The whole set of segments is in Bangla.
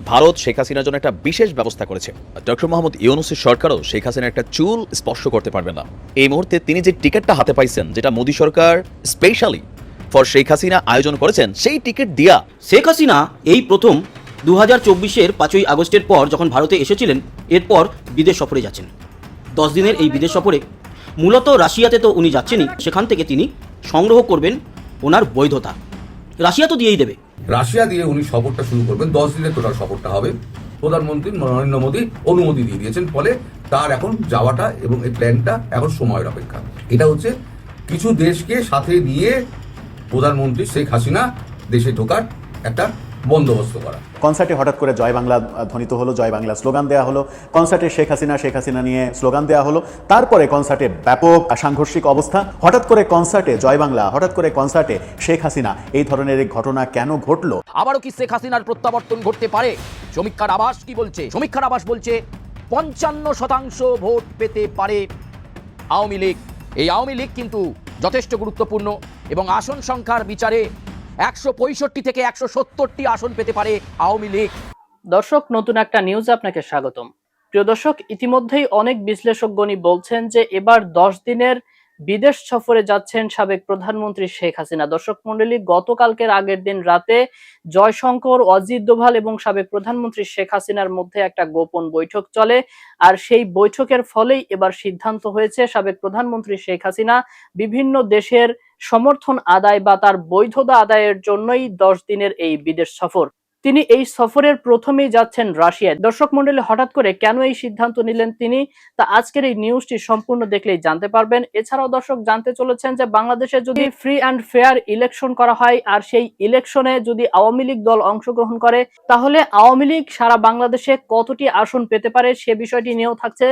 ভারত শেখ হাসিনার জন্য একটা বিশেষ ব্যবস্থা করেছে। ডক্টর মোহাম্মদ ইউনুসের সরকারও শেখ হাসিনার একটা চুল স্পর্শ করতে পারবে না। এই মুহূর্তে তিনি যে টিকিটটা হাতে পাইছেন, যেটা মোদী সরকার স্পেশালি ফর শেখ হাসিনা আয়োজন করেছেন, সেই টিকিট দিয়া শেখ হাসিনা এই প্রথম দু হাজার চব্বিশের পাঁচই আগস্টের পর যখন ভারতে এসেছিলেন, এরপর বিদেশ সফরে যাচ্ছেন। দশ দিনের এই বিদেশ সফরে মূলত রাশিয়াতে তো উনি যাচ্ছেনই, সেখান থেকে তিনি সংগ্রহ করবেন ওনার বৈধতা। রাশিয়া তো দিয়েই দেবে। রাশিয়া দিয়ে উনি সফরটা শুরু করবেন। দশ দিনের টোটাল সফরটা হবে। প্রধানমন্ত্রী নরেন্দ্র মোদী অনুমতি দিয়ে দিয়েছেন। ফলে তার এখন যাওয়াটা এবং এই প্ল্যানটা এখন সময়ের অপেক্ষা। এটা হচ্ছে কিছু দেশকে সাথে নিয়ে প্রধানমন্ত্রী শেখ হাসিনা দেশে ঢোকার একটা বন্দোবস্ত করা। কনসার্টে হঠাৎ করে জয় বাংলা ধ্বনিত হলো জয় বাংলা স্লোগান দেওয়া হলো। কনসার্টে শেখ হাসিনা শেখ হাসিনা নিয়ে স্লোগান দেওয়া হলো। তারপরে কনসার্টে ব্যাপক সাংঘর্ষিক অবস্থা। হঠাৎ করে কনসার্টে জয় বাংলা হঠাৎ করে কনসার্টে শেখ হাসিনা। এই ধরনের ঘটনা কেন ঘটলো? আবারও কি শেখ হাসিনার প্রত্যাবর্তন ঘটতে পারে? সমীক্ষার আবাস কি বলছে? সমীক্ষার আবাস বলছে পঞ্চান্ন শতাংশ ভোট পেতে পারে আওয়ামী লীগ। এই আওয়ামী লীগ কিন্তু যথেষ্ট গুরুত্বপূর্ণ এবং আসন সংখ্যার বিচারে একশো পঁয়ষট্টি থেকে একশো সত্তরটি আসন পেতে পারে আওয়ামী লীগ। দর্শক, নতুন একটা নিউজ আপনাকে স্বাগতম। প্রিয় দর্শক, ইতিমধ্যেই অনেক বিশ্লেষকগণই বলছেন যে এবার দশ দিনের বিদেশ সফরে যাচ্ছেন সাবেক প্রধানমন্ত্রী শেখ হাসিনা। দর্শক মন্ডলী গতকালকের আগের দিন রাতে জয়শঙ্কর, অজিত দোভাল এবং সাবেক প্রধানমন্ত্রী শেখ হাসিনার মধ্যে একটা গোপন বৈঠক চলে আর সেই বৈঠকের ফলেই এবার সিদ্ধান্ত হয়েছে সাবেক প্রধানমন্ত্রী শেখ হাসিনা বিভিন্ন দেশের সমর্থন আদায় বা তার বৈধতা আদায়ের জন্যই দশ দিনের এই বিদেশ সফর। তিনি এই সফরের প্রথমেই যাচ্ছেন রাশিয়ায়। দর্শক মন্ডলী হঠাৎ করে কেন এই সিদ্ধান্ত নিলেন তিনি? তা আজকের এই নিউজটি সম্পূর্ণ দেখলেই জানতে পারবেন। এছাড়াও দর্শক, জানতে চলেছেন যে বাংলাদেশে যদি ফ্রি অ্যান্ড ফেয়ার ইলেকশন করা হয় আর সেই ইলেকশনে যদি আওয়ামী লীগ দল অংশগ্রহণ করে, তাহলে আওয়ামী লীগ সারা বাংলাদেশে কতটি আসন পেতে পারে সে বিষয়টি নিয়েও থাকছে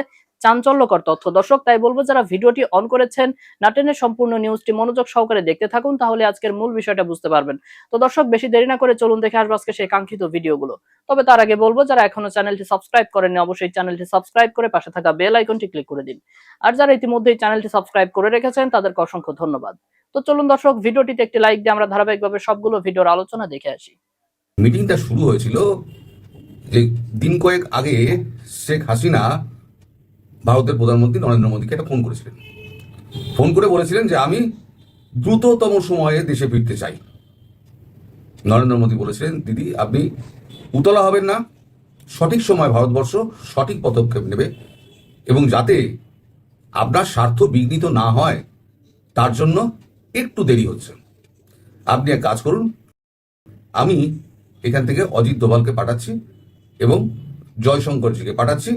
চাঞ্চল্যকর তথ্য। দর্শক, তাই বলব যারা ভিডিওটি অন করেছেন নাটেনের সম্পূর্ণ নিউজটি মনোযোগ সহকারে দেখতে থাকুন, তাহলে আজকের মূল বিষয়টা বুঝতে পারবেন। তো দর্শক, বেশি দেরি না করে চলুন দেখে আসব আজকে সেই কাঙ্ক্ষিত ভিডিওগুলো। তবে তার আগে বলব, যারা এখনও চ্যানেলটি সাবস্ক্রাইব করেননি, অবশ্যই চ্যানেলটি সাবস্ক্রাইব করে পাশে থাকা বেল আইকনটি ক্লিক করে দিন। আর যারা ইতিমধ্যেই চ্যানেলটি সাবস্ক্রাইব করে রেখেছেন, তাদেরকে অসংখ্য ধন্যবাদ। তো চলুন দর্শক, ভিডিওটিতে একটি লাইক দিয়ে আমরা ধারাবাহিকভাবে সবগুলো ভিডিওর আলোচনা দেখে আসি। মিটিংটা শুরু হয়েছিল যে দিন কয়েক আগে শেখ হাসিনা ভারতের প্রধানমন্ত্রী নরেন্দ্র মোদীকে একটা ফোন করেছিলেন। ফোন করে বলেছিলেন যে, আমি দ্রুততম সময়ে দেশে ফিরতে চাই। নরেন্দ্র মোদী বলেছিলেন, দিদি, আপনি উতলা হবেন না। সঠিক সময় ভারতবর্ষ সঠিক পদক্ষেপ নেবে এবং যাতে আপনার স্বার্থ বিঘ্নিত না হয়, তার জন্য একটু দেরি হচ্ছে। আপনি এক কাজ করুন, আমি এখান থেকে অজিত দোভালকে পাঠাচ্ছি এবং জয়শঙ্করজিকে পাঠাচ্ছি।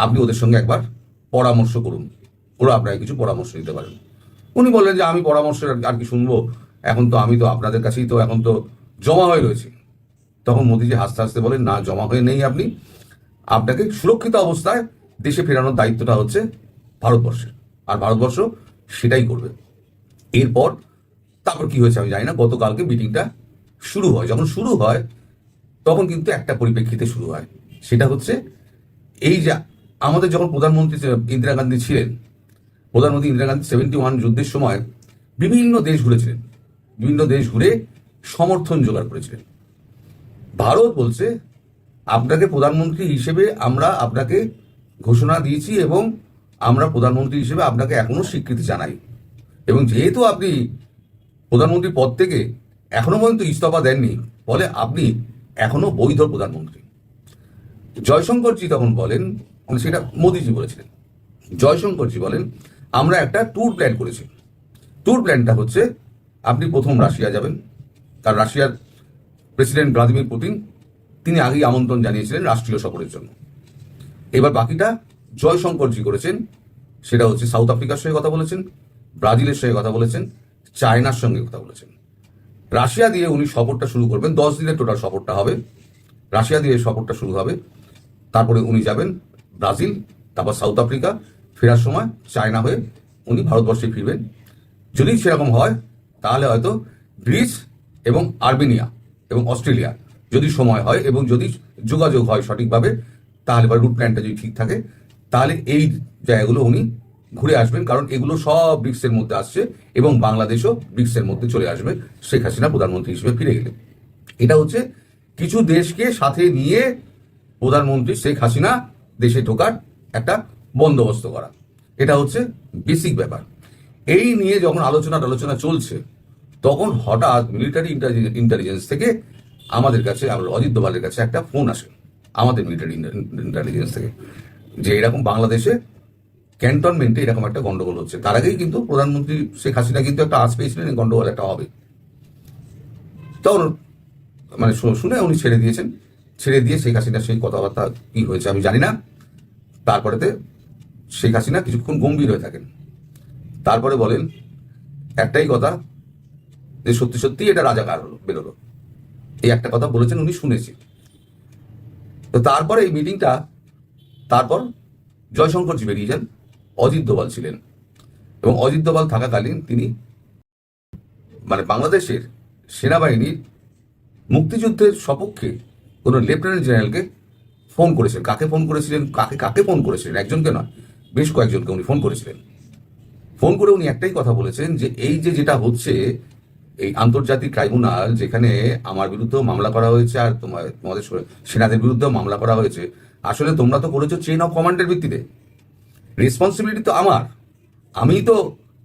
আপনি ওদের সঙ্গে একবার পরামর্শ করুন। ওরা আপনাকে কিছু পরামর্শ দিতে পারেন। উনি বললেন যে, আমি পরামর্শ আর- কি শুনব? এখন তো আমি তো আপনাদের কাছেই তো এখন তো জমা হয়ে রয়েছে। তখন মোদিজি হাসতে হাসতে বলেন, না, জমা হয়ে নেই আপনি। আপনাকে সুরক্ষিত অবস্থায় দেশে ফেরানোর দায়িত্বটা হচ্ছে ভারতবর্ষের আর ভারতবর্ষ সেটাই করবে। এরপর তারপর কি হয়েছে আমি জানি না। গতকালকে মিটিংটা শুরু হয়। যখন শুরু হয়, তখন কিন্তু একটা পরিপ্রেক্ষিতে শুরু হয়। সেটা হচ্ছে এই যে আমাদের যখন প্রধানমন্ত্রী ইন্দিরা গান্ধী ছিলেন, প্রধানমন্ত্রী ইন্দিরা গান্ধী সেভেন্টি ওয়ান যুদ্ধের সময় বিভিন্ন দেশ ঘুরেছিলেন, বিভিন্ন দেশ ঘুরে সমর্থন জোগাড় করেছিলেন। ভারত বলছে, আপনাকে প্রধানমন্ত্রী হিসেবে আমরা আপনাকে ঘোষণা দিয়েছি এবং আমরা প্রধানমন্ত্রী হিসেবে আপনাকে এখনও স্বীকৃতি জানাই। এবং যেহেতু আপনি প্রধানমন্ত্রী পদ থেকে এখনও পর্যন্ত ইস্তফা দেননি, ফলে আপনি এখনও বৈধ প্রধানমন্ত্রী। জয়শঙ্করজি তখন বলেন সেটা মোদিজি বলেছিলেন। জয়শঙ্করজি বলেন, আমরা একটা ট্যুর প্ল্যান করেছি। ট্যুর প্ল্যানটা হচ্ছে, আপনি প্রথম রাশিয়া যাবেন। কারণ রাশিয়ার প্রেসিডেন্ট ভ্লাদিমির পুতিন তিনি আগেই আমন্ত্রণ জানিয়েছিলেন রাষ্ট্রীয় সফরের জন্য। এবার বাকিটা জয়শঙ্করজি করেছেন, সেটা হচ্ছে সাউথ আফ্রিকার সঙ্গে কথা বলেছেন, ব্রাজিলের সঙ্গে কথা বলেছেন, চায়নার সঙ্গে কথা বলেছেন। রাশিয়া দিয়ে উনি সফরটা শুরু করবেন, দশ দিনের টোটাল সফরটা হবে। রাশিয়া দিয়ে সফরটা শুরু হবে, তারপরে উনি যাবেন ব্রাজিল, তারপর সাউথ আফ্রিকা, ফেরার সময় চায়না হয়ে উনি ভারতবর্ষে ফিরবেন। যদি সেরকম হয়, তাহলে হয়তো গ্রিস এবং আর্মেনিয়া এবং অস্ট্রেলিয়া যদি সময় হয় এবং যদি যোগাযোগ হয় সঠিকভাবে, তাহলে বা রুট প্ল্যানটা যদি ঠিক থাকে, তাহলে এই জায়গাগুলো উনি ঘুরে আসবেন, কারণ এগুলো সব ব্রিক্সের মধ্যে আসছে এবং বাংলাদেশও ব্রিক্সের মধ্যে চলে আসবে। শেখ হাসিনা প্রধানমন্ত্রী হিসেবে ফিরে গেলে এটা হচ্ছে কিছু দেশকে সাথে নিয়ে প্রধানমন্ত্রী শেখ হাসিনা দেশে ঢোকার একটা বন্দোবস্ত করা। এটা হচ্ছে বেসিক ব্যাপার। এই নিয়ে যখন আলোচনা আলোচনা চলছে, তখন হঠাৎ মিলিটারি ইন্টেলিজেন্স থেকে আমাদের কাছে অজিত দোভালের কাছে একটা ফোন আসে, আমাদের মিলিটারি ইন্টেলিজেন্স থেকে, যে এরকম বাংলাদেশে ক্যান্টনমেন্টে এরকম একটা গন্ডগোল হচ্ছে। তার আগেই কিন্তু প্রধানমন্ত্রী শেখ হাসিনা কিন্তু একটা আশ পেয়েছিলেন গন্ডগোল একটা হবে। তখন মানে শুনে উনি ছেড়ে দিয়েছেন। ছেড়ে দিয়ে শেখ হাসিনা সেই কথাবার্তা কি হয়েছে আমি জানি না। তারপরেতে শেখ হাসিনা কিছুক্ষণ গম্ভীর হয়ে থাকেন। তারপরে বলেন, একটাই কথা, যে সত্যি সত্যি এটা রাজাকার হলো, বেরোলো। এই একটা কথা বলেছেন উনি, শুনেছি। তো তারপরে এই মিটিংটা তারপর জয়শঙ্করজি বেরিয়ে যান, অজিত দোভাল ছিলেন। এবং অজিত দোভাল থাকাকালীন তিনি মানে বাংলাদেশের সেনাবাহিনীর মুক্তিযুদ্ধের সপক্ষে কোনো লেফটেন্যান্ট জেনারেলকে ফোন করেছিলেন। কাকে ফোন করেছিলেন? কাকে কাকে ফোন করেছিলেন? একজনকে নয়, বেশ কয়েকজনকে উনি ফোন করেছিলেন। ফোন করে উনি একটাই কথা বলেছেন যে, এই যে যেটা হচ্ছে, এই আন্তর্জাতিক ট্রাইব্যুনাল যেখানে আমার বিরুদ্ধেও মামলা করা হয়েছে আর তোমার, তোমাদের সেনাদের বিরুদ্ধেও মামলা করা হয়েছে, আসলে তোমরা তো করেছ চেন অফ কমান্ডের ভিত্তিতে। রেসপন্সিবিলিটি তো আমার। আমি তো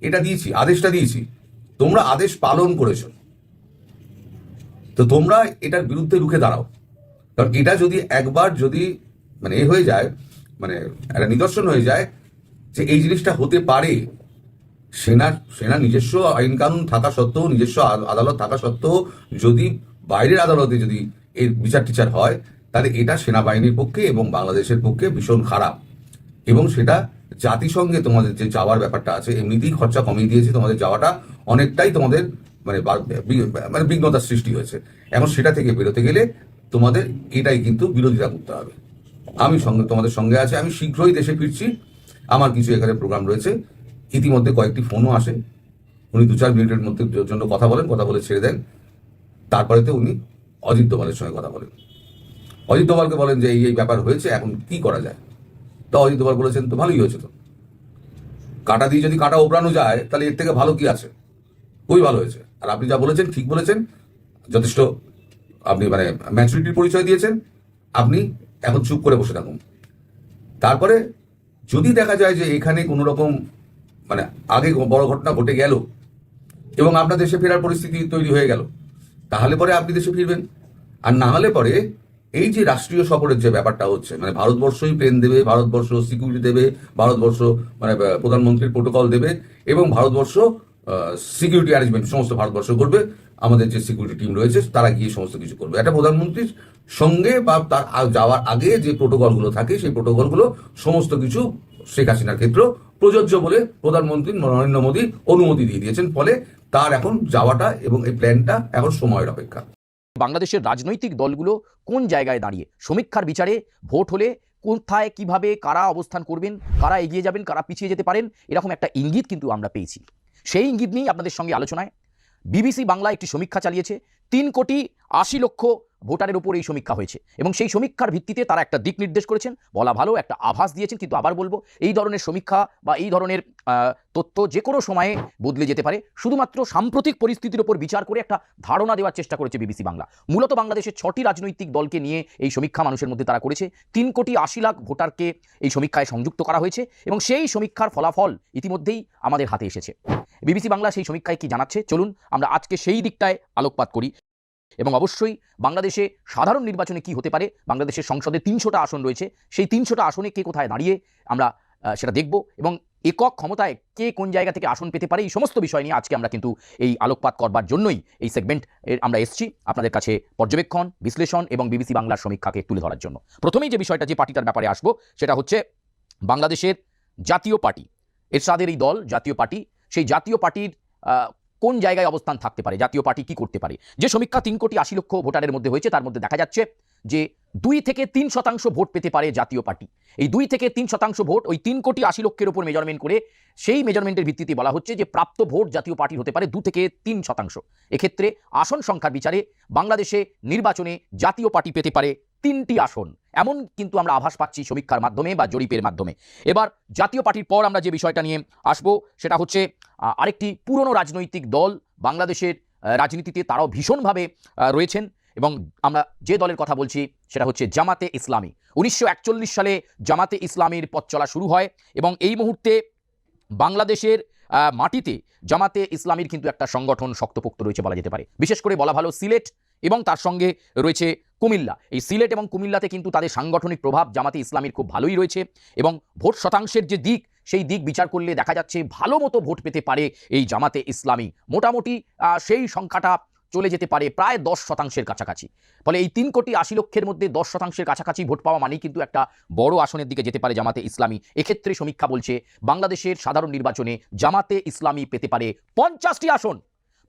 এটা দিয়েছি, আদেশটা দিয়েছি। তোমরা আদেশ পালন করেছ। তো তোমরা এটার বিরুদ্ধে রুখে দাঁড়াও। কারণ এটা যদি একবার যদি মানে এ হয়ে যায় মানে একটা নিদর্শন হয়ে যায় যে এই জিনিসটা হতে পারে সেনা সেনা নিজস্ব আইন কানুন থাকা সত্ত্বেও, নিজস্ব আদালত থাকা সত্ত্বেও, যদি বাইরের আদালতে যদি এর বিচার টিচার হয়, তাহলে এটা সেনাবাহিনীর পক্ষে এবং বাংলাদেশের পক্ষে ভীষণ খারাপ। এবং সেটা জাতিসংঘে তোমাদের যে যাওয়ার ব্যাপারটা আছে, এমনিতেই খরচা কমিয়ে দিয়েছে তোমাদের যাওয়াটা, অনেকটাই তোমাদের মানে মানে বিঘ্নতার সৃষ্টি হয়েছে। এখন সেটা থেকে বেরোতে গেলে তোমাদের এটাই কিন্তু বিরোধিতা করতে হবে। আমি সঙ্গে, তোমাদের সঙ্গে আছে, আমি শীঘ্রই দেশে ফিরছি। আমার কিছু এখানে প্রোগ্রাম রয়েছে। ইতিমধ্যে কয়েকটি ফোনও আসে। উনি দু চার মিনিটের মধ্যে জন্য কথা বলেন, কথা বলে ছেড়ে দেন। তারপরে তো উনি অজিত দোভালের সঙ্গে কথা বলেন। অজিত দোভালকে বলেন যে, এই এই ব্যাপার হয়েছে, এখন কি করা যায়? তো অজিত দোভাল বলেছেন, তো ভালোই হয়েছে তো। কাটা দিয়ে যদি কাটা ওপরানো যায়, তাহলে এর থেকে ভালো কি আছে? খুবই ভালো হয়েছে। আর আপনি যা বলেছেন, ঠিক বলেছেন। যথেষ্ট আপনি মানে ম্যাচুরিটির পরিচয় দিয়েছেন, আপনি এখন চুপ করে বসে থাকুন। তারপরে যদি দেখা যায় যে এখানে কোনো রকম মানে আগে বড় ঘটনা ঘটে গেল এবং আপনার দেশে ফেরার পরিস্থিতি তৈরি হয়ে গেল, তাহলে পরে আপনি দেশে ফিরবেন। আর না হলে পরে এই যে রাষ্ট্রীয় সফরের যে ব্যাপারটা হচ্ছে মানে ভারতবর্ষই প্লেন দেবে, ভারতবর্ষ সিকিউরিটি দেবে, ভারতবর্ষ মানে প্রধানমন্ত্রীর প্রোটোকল দেবে এবং ভারতবর্ষ সিকিউরিটি অ্যারেঞ্জমেন্ট সমস্ত ভারতবর্ষ করবে। আমাদের যে সিকিউরিটি টিম রয়েছে, তারা গিয়ে সমস্ত কিছু করবে। একটা প্রধানমন্ত্রীর সঙ্গে বা তার যাওয়ার আগে যে প্রোটোকলগুলো থাকে, সেই প্রোটোকলগুলো সমস্ত কিছু শেখ হাসিনার ক্ষেত্রে প্রযোজ্য বলে প্রধানমন্ত্রী নরেন্দ্র মোদী অনুমতি দিয়ে দিয়েছেন। ফলে তার এখন যাওয়াটা এবং এই প্ল্যানটা এখন সময়ের অপেক্ষা। বাংলাদেশের রাজনৈতিক দলগুলো কোন জায়গায় দাঁড়িয়ে? সমীক্ষার বিচারে ভোট হলে কোথায়, কীভাবে, কারা অবস্থান করবেন, কারা এগিয়ে যাবেন, কারা পিছিয়ে যেতে পারেন, এরকম একটা ইঙ্গিত কিন্তু আমরা পেয়েছি। সেই ইঙ্গিত নিয়েই আপনাদের সঙ্গে আলোচনায় বিবিসি বাংলা একটি সমীক্ষা চালিয়েছে। তিন কোটি আশি লক্ষ ভোটারের উপর এই সমীক্ষা হয়েছে এবং সেই সমীক্ষার ভিত্তিতে তারা একটা দিক নির্দেশ করেছেন। বলা ভালো, একটা আভাস দিয়েছেন, কিন্তু আবার বলব, এই ধরনের সমীক্ষা বা এই ধরনের তথ্য যে কোনো সময়ে বদলে যেতে পারে। শুধুমাত্র সাম্প্রতিক পরিস্থিতির উপর বিচার করে একটা ধারণা দেওয়ার চেষ্টা করেছে বিবিসি বাংলা। মূলত বাংলাদেশের ছটি রাজনৈতিক দলকে নিয়ে এই সমীক্ষা মানুষের মধ্যে তারা করেছে। তিন কোটি আশি লাখ ভোটারকে এই সমীক্ষায় সংযুক্ত করা হয়েছে এবং সেই সমীক্ষার ফলাফল ইতিমধ্যেই আমাদের হাতে এসেছে। বিবিসি বাংলা সেই সমীক্ষায় কি জানাচ্ছে? চলুন আমরা আজকে সেই দিকটায় আলোকপাত করি। এবং অবশ্যই বাংলাদেশে সাধারণ নির্বাচনে কি হতে পারে? বাংলাদেশের সংসদে তিনশোটা আসন রয়েছে। সেই তিনশোটা আসনে কে কোথায় দাঁড়িয়ে আমরা সেটা দেখব। এবং একক ক্ষমতায় কে কোন জায়গা থেকে আসন পেতে পারে? এই সমস্ত বিষয় নিয়ে আজকে আমরা কিন্তু এই আলোকপাত করবার জন্যই এই সেগমেন্ট আমরা এসেছি আপনাদের কাছে পর্যবেক্ষণ, বিশ্লেষণ এবং বিবিসি বাংলার সমীক্ষাকে তুলে ধরার জন্য। প্রথমেই যে বিষয়টা, যে পার্টিটার ব্যাপারে আসব, সেটা হচ্ছে বাংলাদেশের জাতীয় পার্টি। এরশাদের এই দল জাতীয় পার্টি সেই জাতীয় পার্টির কোন জায়গায় অবস্থান থাকতে পারে, জাতীয় পার্টি কি করতে পারে? যে সমীক্ষা তিন কোটি আশি লক্ষ ভোটারের মধ্যে হয়েছে, তার মধ্যে দেখা যাচ্ছে যে দুই থেকে তিন শতাংশ ভোট পেতে পারে জাতীয় পার্টি। এই দুই থেকে তিন শতাংশ ভোট ওই তিন কোটি আশি লক্ষের উপর মেজারমেন্ট করে সেই মেজারমেন্টের ভিত্তিতে বলা হচ্ছে যে প্রাপ্ত ভোট জাতীয় পার্টির হতে পারে দু থেকে তিন শতাংশ। এক্ষেত্রে আসন সংখ্যার বিচারে বাংলাদেশে নির্বাচনে জাতীয় পার্টি পেতে পারে তিনটি আসন। এমন কিন্তু আমরা আভাস পাচ্ছি সমীক্ষার মাধ্যমে বা জরিপের মাধ্যমে। এবার জাতীয় পার্টির পর আমরা যে বিষয়টা নিয়ে আসব, সেটা হচ্ছে আরেকটি পুরনো রাজনৈতিক দল বাংলাদেশের রাজনীতিতে তারাও ভীষণভাবে রয়েছেন এবং আমরা যে দলের কথা বলছি, সেটা হচ্ছে জামাতে ইসলামী। উনিশশো একচল্লিশ সালে জামাতে ইসলামীর পথ চলা শুরু হয় এবং এই মুহূর্তে বাংলাদেশের মাটিতে জামাতে ইসলামীর কিন্তু একটা সংগঠন শক্তপোক্ত রয়েছে বলা যেতে পারে। বিশেষ করে বলা ভালো সিলেট এবং তার সঙ্গে রয়েছে কুমিল্লা। এই সিলেট এবং কুমিল্লাতে কিন্তু তাদের সাংগঠনিক প্রভাব জামাতে ইসলামীর খুব ভালোই রয়েছে এবং ভোট শতাংশের যে দিক, সেই দিক বিচার করলে দেখা যাচ্ছে ভালো মতো ভোট পেতে পারে এই জামাতে ইসলামী। মোটামুটি সেই সংখ্যাটা চলে যেতে পারে প্রায় দশ শতাংশের কাছাকাছি। ফলে এই তিন কোটি আশি লক্ষের মধ্যে দশ শতাংশের কাছাকাছি ভোট পাওয়া মানেই কিন্তু একটা বড় আসনের দিকে যেতে পারে জামাতে ইসলামী। এক্ষেত্রে সমীক্ষা বলছে, বাংলাদেশের সাধারণ নির্বাচনে জামাতে ইসলামী পেতে পারে পঞ্চাশটি আসন।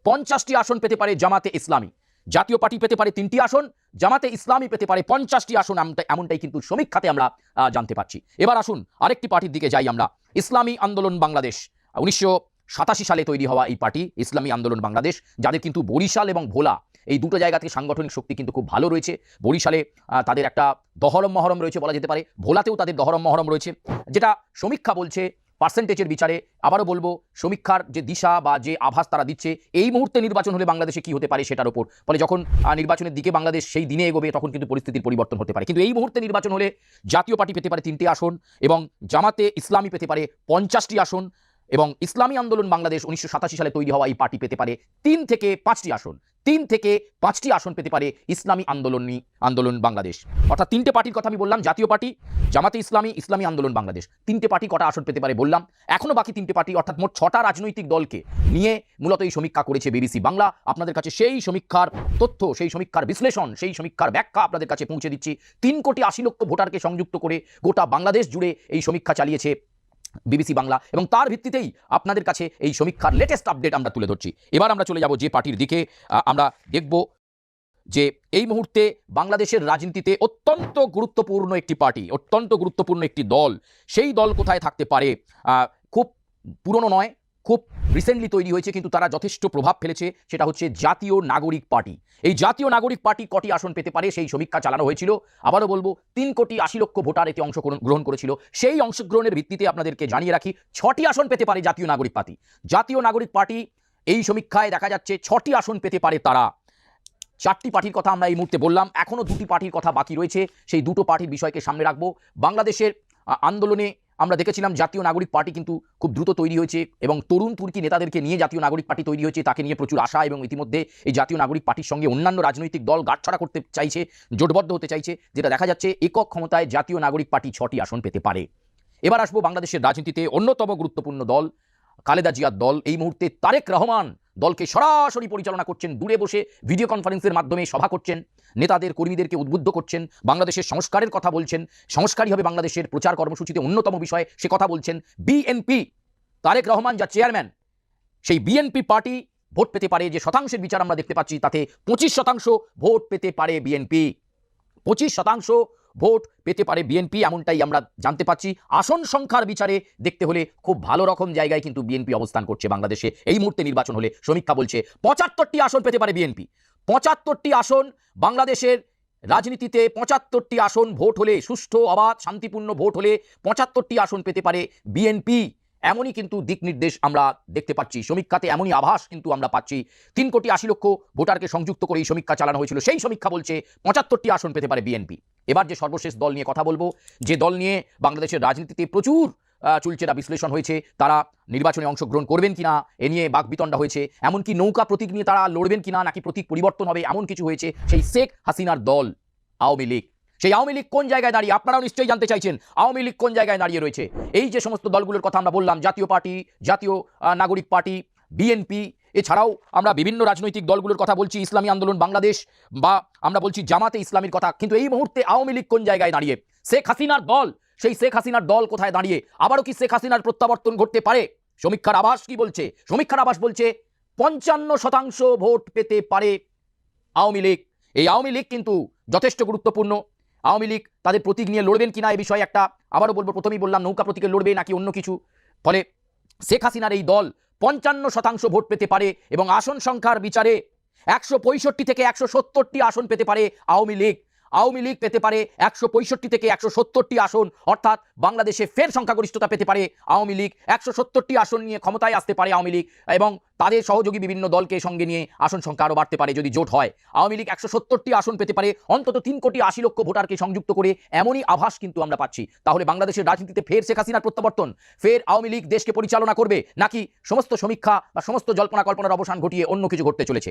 পঞ্চাশটি আসন পেতে পারে জামাতে ইসলামী। জাতীয় পার্টি পেতে পারে তিনটি আসন, জামাতে ইসলামী পেতে পারে পঞ্চাশটি আসন এমনটাই কিন্তু সমীক্ষাতে আমরা জানতে পারছি। এবার আসুন আরেকটি পার্টির দিকে যাই আমরা। ইসলামী আন্দোলন বাংলাদেশ। উনিশশো সাতাশি সালে তৈরি হওয়া এই পার্টি, ইসলামী আন্দোলন বাংলাদেশ, যাদের কিন্তু বরিশাল এবং ভোলা, এই দুটো জায়গা থেকে সাংগঠনিক শক্তি কিন্তু খুব ভালো রয়েছে। বরিশালে তাদের একটা দহরম মহরম রয়েছে বলা যেতে পারে, ভোলাতেও তাদের দহরম মহরম রয়েছে। যেটা সমীক্ষা বলছে পার্সেন্টেজের বিচারে আবারও বলব, সমীক্ষার যে দিশা বা যে আভাস তারা দিচ্ছে, এই মুহূর্তে নির্বাচন হলে বাংলাদেশে কি হতে পারে সেটার উপর ফলে যখন নির্বাচনের দিকে বাংলাদেশ সেই দিনে এগোবে, তখন কিন্তু পরিস্থিতির পরিবর্তন হতে পারে। কিন্তু এই মুহূর্তে নির্বাচন হলে জাতীয় পার্টি পেতে পারে তিনটি আসন এবং জামাতে ইসলামী পেতে পারে পঞ্চাশটি আসন। এবং ইসলামী আন্দোলন বাংলাদেশ উনিশশো সাতাশি সালে তৈরি হওয়া এই পার্টি পেতে পারে তিন থেকে পাঁচটি আসন। তিন থেকে পাঁচটি আসন পেতে পারে ইসলামী আন্দোলনী আন্দোলন বাংলাদেশ। অর্থাৎ তিনটে পার্টির কথা আমি বললাম, জাতীয় পার্টি, জামাতে ইসলামী ইসলামী আন্দোলন বাংলাদেশ। তিনটে পার্টি কটা আসন পেতে পারে বললাম। এখনও বাকি তিনটে পার্টি, অর্থাৎ মোট ছটা রাজনৈতিক দলকে নিয়ে মূলত এই সমীক্ষা করেছে বিবিসি বাংলা। আপনাদের কাছে সেই সমীক্ষার তথ্য, সেই সমীক্ষার বিশ্লেষণ, সেই সমীক্ষার ব্যাখ্যা আপনাদের কাছে পৌঁছে দিচ্ছি। তিন কোটি আশি লক্ষ ভোটারকে সংযুক্ত করে গোটা বাংলাদেশ জুড়ে এই সমীক্ষা চালিয়েছে বিবিসি বাংলা এবং তার ভিত্তিতেই আপনাদের কাছে এই সমীক্ষার লেটেস্ট আপডেট আমরা তুলে ধরছি। এবার আমরা চলে যাব যে পার্টির দিকে। আমরা দেখব যে এই মুহূর্তে বাংলাদেশের রাজনীতিতে অত্যন্ত গুরুত্বপূর্ণ একটি পার্টি, অত্যন্ত গুরুত্বপূর্ণ একটি দল। সেই দল কোথায় থাকতে পারে? খুব পুরনো নয় খুব রিসেন্টলি তৈরি হয়েছে, কিন্তু তারা যথেষ্ট প্রভাব ফেলেছে, সেটা হচ্ছে জাতীয় নাগরিক পার্টি। এই জাতীয় নাগরিক পার্টি কটি আসন পেতে পারে, সেই সমীক্ষা চালানো হয়েছিল। আবারও বলব, তিন কোটি আশি লক্ষ ভোটার এতে অংশগ্রহণ গ্রহণ করেছিল। সেই অংশগ্রহণের ভিত্তিতে আপনাদেরকে জানিয়ে রাখি, ছটি আসন পেতে পারে জাতীয় নাগরিক পার্টি। জাতীয় নাগরিক পার্টি এই সমীক্ষায় দেখা যাচ্ছে ছটি আসন পেতে পারে তারা। চারটি পার্টির কথা আমরা এই মুহূর্তে বললাম এখনও দুটি পার্টির কথা বাকি রয়েছে। সেই দুটো পার্টির বিষয়কে সামনে রাখব। বাংলাদেশের আন্দোলনে আমরা দেখেছিলাম জাতীয় নাগরিক পার্টি কিন্তু খুব দ্রুত তৈরি হয়েছে এবং তরুণ তুর্কি নেতাদেরকে নিয়ে জাতীয় নাগরিক পার্টি তৈরি হয়েছে, তাকে নিয়ে প্রচুর আশা এবং ইতিমধ্যে এই জাতীয় নাগরিক পার্টির সঙ্গে অন্যান্য রাজনৈতিক দল গাঁটছড়া করতে চাইছে, জোটবদ্ধ হতে চাইছে, যেটা দেখা যাচ্ছে একক ক্ষমতায় জাতীয় নাগরিক পার্টি ছটি আসন পেতে পারে। এবার আসব বাংলাদেশের রাজনীতিতে অন্যতম গুরুত্বপূর্ণ দল খালেদা জিয়ার দল, এই মুহূর্তে তারেক রহমান দলকে সরাসরি পরিচালনা করছেন। দূরে বসে ভিডিও কনফারেন্সের মাধ্যমে সভা করছেন, নেতাদের, কর্মীদেরকে উদ্বুদ্ধ করছেন, বাংলাদেশের সংস্কারের কথা বলছেন, সংস্কারই হবে বাংলাদেশের প্রচার কর্মসূচিতে অন্যতম বিষয়, সে কথা বলছেন বিএনপি। তারেক রহমান যা চেয়ারম্যান, সেই বিএনপি পার্টি ভোট পেতে পারে, যে শতাংশের বিচার আমরা দেখতে পাচ্ছি, তাতে পঁচিশ শতাংশ ভোট পেতে পারে বিএনপি। পঁচিশ শতাংশ ভোট পেতে পারে বিএনপি এমনটাই আমরা জানতে পাচ্ছি। আসন সংখ্যার বিচারে দেখতে হলে খুব ভালো রকম জায়গায় কিন্তু বিএনপি অবস্থান করছে বাংলাদেশে। এই মুহূর্তে নির্বাচন হলে সমীক্ষা বলছে, পঁচাত্তরটি আসন পেতে পারে বিএনপি পঁচাত্তরটি আসন বাংলাদেশের রাজনীতিতে পঁচাত্তরটি আসন ভোট হলে সুষ্ঠু, অবাধ, শান্তিপূর্ণ ভোট হলে পঁচাত্তরটি আসন পেতে পারে বিএনপি এমনই কিন্তু দিক নির্দেশ আমরা দেখতে পাচ্ছি। সমীক্ষাতে এমনই আভাস কিন্তু আমরা পাচ্ছি। তিন কোটি আশি লক্ষ ভোটারকে সংযুক্ত করে এই সমীক্ষা চালানো হয়েছিল। সেই সমীক্ষা বলছে, পঁচাত্তরটি আসন পেতে পারে বিএনপি এবার যে সর্বশেষ দল নিয়ে কথা বলব, যে দল নিয়ে বাংলাদেশের রাজনীতিতে প্রচুর চুলচেরা বিশ্লেষণ হয়েছে, তারা নির্বাচনে অংশগ্রহণ করবেন কিনা, এ নিয়ে বাকবিতণ্ডা হয়েছে, এমনকি নৌকা প্রতীক নিয়ে তারা লড়বেন কিনা, নাকি প্রতীক পরিবর্তন হবে, এমন কিছু হয়েছে সেই শেখ হাসিনার দল, আওয়ামী লীগ। সেই আওয়ামী লীগ কোন জায়গায় দাঁড়িয়ে, আপনারাও নিশ্চয়ই জানতে চাইছেন, আওয়ামী লীগ কোন জায়গায় দাঁড়িয়ে রয়েছে? এই যে সমস্ত দলগুলোর কথা আমরা বললাম, জাতীয় পার্টি, জাতীয় নাগরিক পার্টি, বিএনপি এছাড়াও আমরা বিভিন্ন রাজনৈতিক দলগুলোর কথা বলছি, ইসলামী আন্দোলন, বাংলাদেশ, বা আমরা বলছি জামাতে ইসলামীর কথা। কিন্তু এই মুহূর্তে আওয়ামী লীগ কোন জায়গায় দাঁড়িয়ে? শেখ হাসিনার দল, সেই শেখ হাসিনার দল কোথায় দাঁড়িয়ে? আবারও কি শেখ হাসিনার প্রত্যাবর্তন ঘটতে পারে? সমীক্ষার আবাস কি বলছে? সমীক্ষার আবাস বলছে পঞ্চান্ন শতাংশ ভোট পেতে পারে আওয়ামী লীগ। এই আওয়ামী লীগ কিন্তু যথেষ্ট গুরুত্বপূর্ণ। আওয়ামী লীগ তাদের প্রতীক নিয়ে লড়বেন কিনা এ বিষয়ে একটা, আবারও বলব, প্রথমেই বললাম, নৌকা প্রতীকে লড়বে নাকি অন্য কিছু। ফলে শেখ হাসিনার এই দল পঞ্চান্ন শতাংশ ভোট পেতে পারে এবং আসন সংখ্যার বিচারে একশো পঁয়ষট্টি থেকে একশো আসন পেতে পারে আওয়ামী লীগ। আওয়ামী লীগ পেতে পারে একশো পঁয়ষট্টি থেকে একশো সত্তরটি আসন, অর্থাৎ বাংলাদেশে ফের সংখ্যাগরিষ্ঠতা পেতে পারে আওয়ামী লীগ। একশো সত্তরটি আসন নিয়ে ক্ষমতায় আসতে পারে আওয়ামী লীগ এবং তাদের সহযোগী বিভিন্ন দলকে সঙ্গে নিয়ে আসন সংখ্যা আরও বাড়তে পারে যদি জোট হয়। আওয়ামী লীগ একশো সত্তরটি আসন পেতে পারে, অন্তত তিন কোটি আশি লক্ষ ভোটারকে সংযুক্ত করে এমনই আভাস কিন্তু আমরা পাচ্ছি। তাহলে বাংলাদেশের রাজনীতিতে ফের শেখ হাসিনার প্রত্যাবর্তন? ফের আওয়ামী লীগ দেশকে পরিচালনা করবে? নাকি সমস্ত সমীক্ষা বা সমস্ত জল্পনা কল্পনার অবসান ঘটিয়ে অন্য কিছু ঘটতে চলেছে?